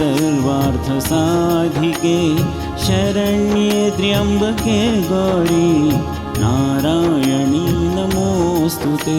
सर्वार्थसाधिके शरण्ये त्र्यम्बके गौरी नारायणी नमोऽस्तु ते।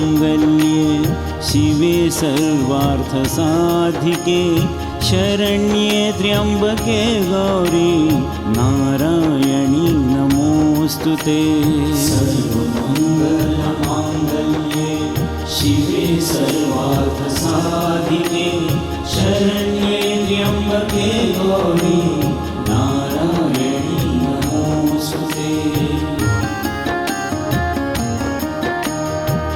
सर्वमङ्गलमाङ्गल्ये शिवे सर्वार्थसाधिके शरण्ये त्र्यम्बके गौरी, नारायणी नमोऽस्तु ते। सर्वमङ्गलमाङ्गल्ये शिवे सर्वार्थसाधिके शरण्ये त्र्यम्बके गौरी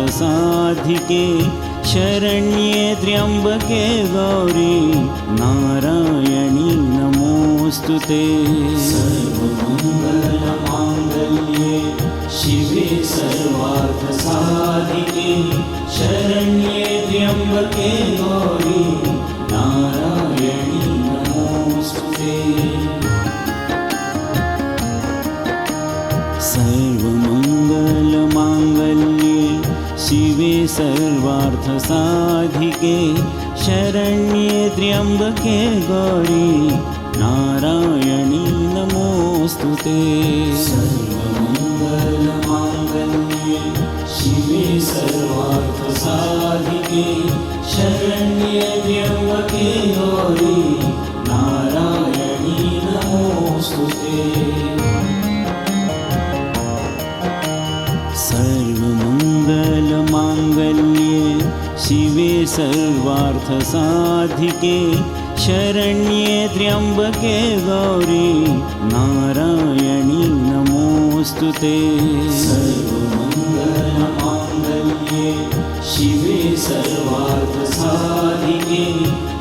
सर्वार्थसाधिके शरण्ये त्र्यम्बके गौरी नारायणी नमोऽस्तु ते। सर्वमङ्गलमाङ्गल्ये शिवे सर्वार्थसाधिके शरण्ये त्र्यम्बके गौरी सर्वार्थसाधिके शरण्ये त्र्यम्बके गौरी नारायणी नमोऽस्तु ते। सर्वमङ्गलमाङ्गल्ये शिवे सर्वार्थसाधिके शरण्ये त्र्यम्बके गौरी नारायणी नमोऽस्तु ते शिवे सर्वार्थसाधिके शरण्ये त्र्यम्बके गौरी नारायणी नमोऽस्तु ते। सर्वमङ्गलमाङ्गल्ये शिवे सर्वार्थसाधिके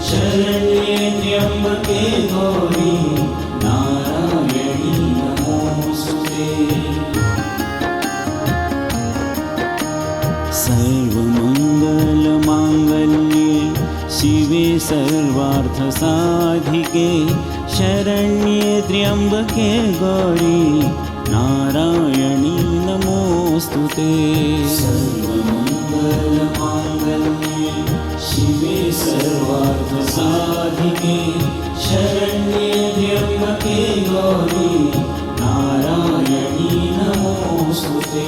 शरण्ये त्र्यम्बके गौरी सर्वार्थसाधिके शरण्ये त्र्यम्बके गौरी नारायणी नमोऽस्तु ते। सर्वमङ्गलमाङ्गल्ये शिवे सर्वार्थसाधिके शरण्ये त्र्यम्बके गौरी नारायणी नमोऽस्तु ते।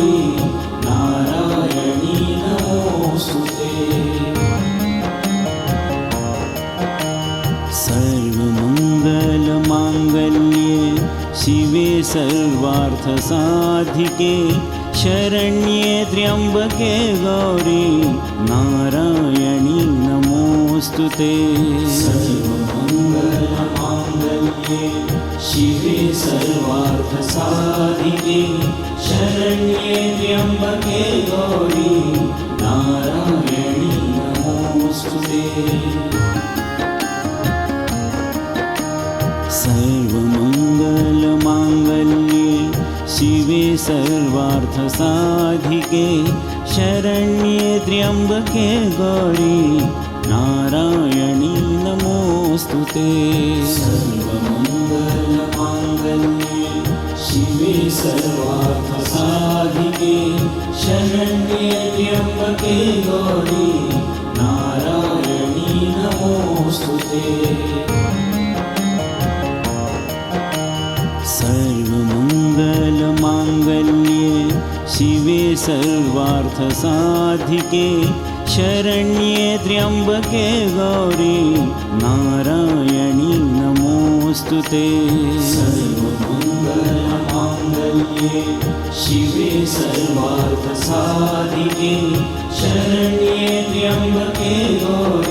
शिवे सर्वार्थसाधिके शरण्ये त्र्यम्बके गौरी नारायणी नमोऽस्तु ते। सर्वमङ्गलमाङ्गल्ये शिवे सर्वार्थसाधिके शरण्ये त्र्यम्बके गौरी नारायणी नमोऽस्तु ते सर्वार्थसाधिके शरण्ये त्र्यम्बके गौरी नारायणी नमोऽस्तु ते। सर्वमङ्गलमाङ्गल्ये शिवे सर्वार्थसाधिके शरण्ये त्र्यम्बके गौरी नारायणी नमोऽस्तु ते शिवे सर्वार्थसाधिके शरण्ये त्र्यम्बके गौरी नारायणी नमोऽस्तु ते। सर्वमङ्गलमाङ्गल्ये शिवे सर्वार्थसाधिके शरण्ये त्र्यम्बके गौरी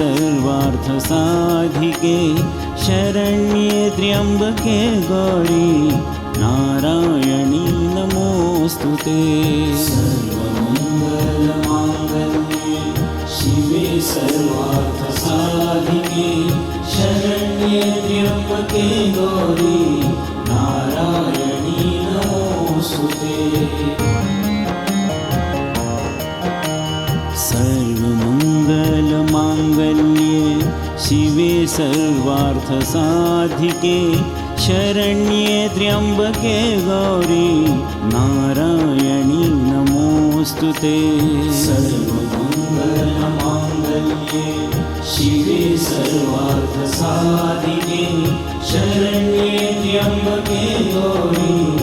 सर्वार्थसाधिके शरण्ये त्र्यम्बके गौरी नारायणी नमोऽस्तु ते। सर्वमङ्गलमाङ्गल्ये शिवे सर्वार्थसाधिके शरण्ये त्र्यम्बके गौरी नारायणी नमोऽस्तु ते सर्वमङ्गलमाङ्गल्ये शिवे सर्वार्थसाधिके, शरण्ये त्र्यम्बके गौरी, नारायणी नमोऽस्तु ते। सर्वमङ्गलमाङ्गल्ये शिवे सर्वार्थसाधिके, शरण्ये त्र्यम्बके गौरी